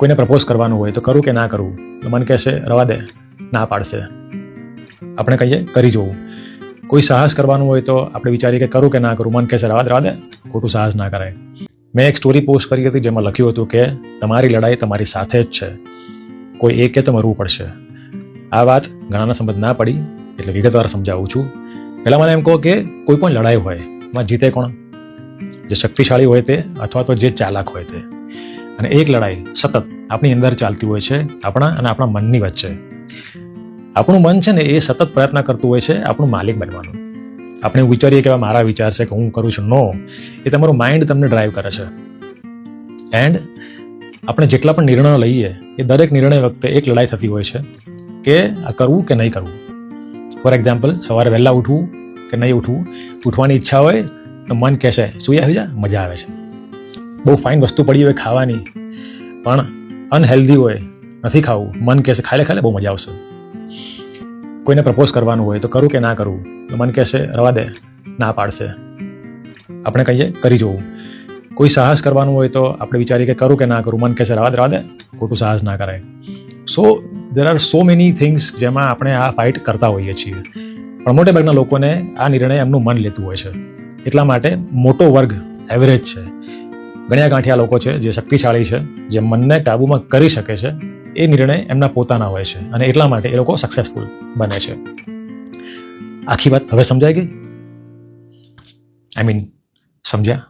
કોઈને પ્રપોઝ કરવાનું હોય તો કરું કે ના કરું? તો મન કહેશે, રવા દે, ના પાડશે. આપણે કહીએ, કરી જોવું. કોઈ સાહસ કરવાનું હોય તો આપણે વિચારીએ કે કરું કે ના કરું? મન કહેશે, રવા દે રવા દે. ખોટું સાહસ ના કરાય. મેં એક સ્ટોરી પોસ્ટ કરી હતી જેમાં લખ્યું હતું કે તમારી લડાઈ તમારી સાથે જ છે. કોઈ એક કે તો મરવું પડશે. આ વાત ઘણાના સમજ ના પડી, એટલે વિગતવાર સમજાવું છું. પહેલાં મને એમ કહો કે કોઈ પણ લડાઈ હોય, એમાં જીતે કોણ? જે શક્તિશાળી હોય તે, અથવા તો જે ચાલાક હોય તે. અને એક લડાઈ સતત આપણી અંદર ચાલતી હોય છે, આપણા અને આપણા મનની વચ્ચે. આપણું મન છે ને એ સતત પ્રયત્ન કરતું હોય છે, આપણું માલિક બનવાનું. આપણે વિચારીએ કે મારા વિચાર છે કે હું કરું છું, નો. એ તમારું માઇન્ડ તમને ડ્રાઈવ કરે છે. એન્ડ આપણે જેટલા પણ નિર્ણયો લઈએ, એ દરેક નિર્ણય વખતે એક લડાઈ થતી હોય છે, કે આ કરવું કે નહીં કરવું. ફોર એક્ઝામ્પલ સવારે વહેલા ઉઠવું કે નહીં ઉઠવું. ઉઠવાની ઈચ્છા હોય તો મન કહેશે સુયા જા, મજા આવે છે. બહુ ફાઇન વસ્તુ પડી હોય ખાવાની, પણ અનહેલ્ધી હોય, નથી ખાવું. મન કહેશે ખાઈ લે ખાઈ લે, બહુ મજા આવશે. કોઈને પ્રપોઝ કરવાનું હોય તો કરું કે ના કરું? મન કહેશે રવા દે, ના પાડશે. આપણે કહીએ, કરી જોવું કોઈ સાહસ કરવાનું હોય તો આપણે વિચારીએ કે કરું કે ના કરું. મન કહેશે રવા દે રવા દે. ખોટું સાહસ ના કરાય. So there are so many things જેમાં આપણે આ ફાઇટ કરતા હોઈએ છીએ. પણ મોટેભાગના લોકોને આ નિર્ણય એમનું મન લેતું હોય છે. એટલા માટે મોટો વર્ગ એવરેજ છે. ગણ્યા ગાંઠિયા લોકો છે, જે શક્તિશાળી છે, જે મનને કાબૂમાં કરી શકે છે, એ નિર્ણય એમના પોતાના હોય છે અને એટલા માટે એ લોકો સક્સેસફુલ બને છે. આખી વાત હવે સમજાઈ ગઈ? આઈ મીન સમજ્યા?